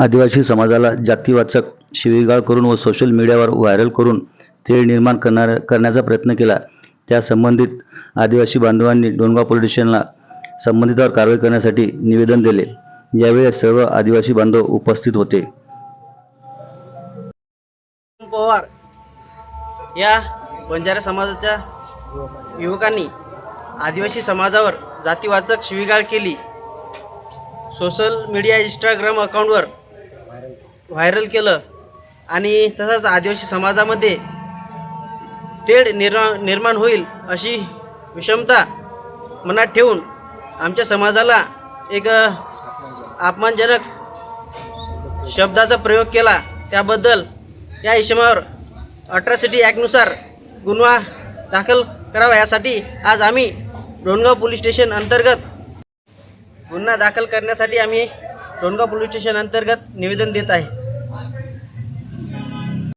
आदिवासी समाजाला जातीवाचक शिवीगाळ करून व सोशल मीडियावर व्हायरल करून तेढ निर्माण करणार करण्याचा प्रयत्न केला. त्या संबंधित आदिवासी बांधवांनी डोनगाव पोलीस स्टेशनला संबंधितावर कारवाई करण्यासाठी निवेदन दिले. यावेळी सर्व आदिवासी बांधव उपस्थित होते. पवार या बंजारा समाजाच्या युवकांनी आदिवासी समाजावर जातीवाचक शिवीगाळ केली. सोशल मीडिया इंस्टाग्राम अकाउंटवर व्हायरल केलं. आणि तसंच आदिवासी समाजामध्ये तेढ निर्मा निर्माण होईल अशी विषमता मनात ठेवून आमच्या समाजाला एक अपमानजनक शब्दाचा प्रयोग केला. त्याबद्दल या इसमावर अट्रॉसिटी ॲक्टनुसार गुन्हा दाखल करावा. यासाठी आज आम्ही डोणगाव पोलीस स्टेशन अंतर्गत गुन्हा दाखल करण्यासाठी आम्ही डोणगाव पोलीस स्टेशन अंतर्गत निवेदन देत आहे.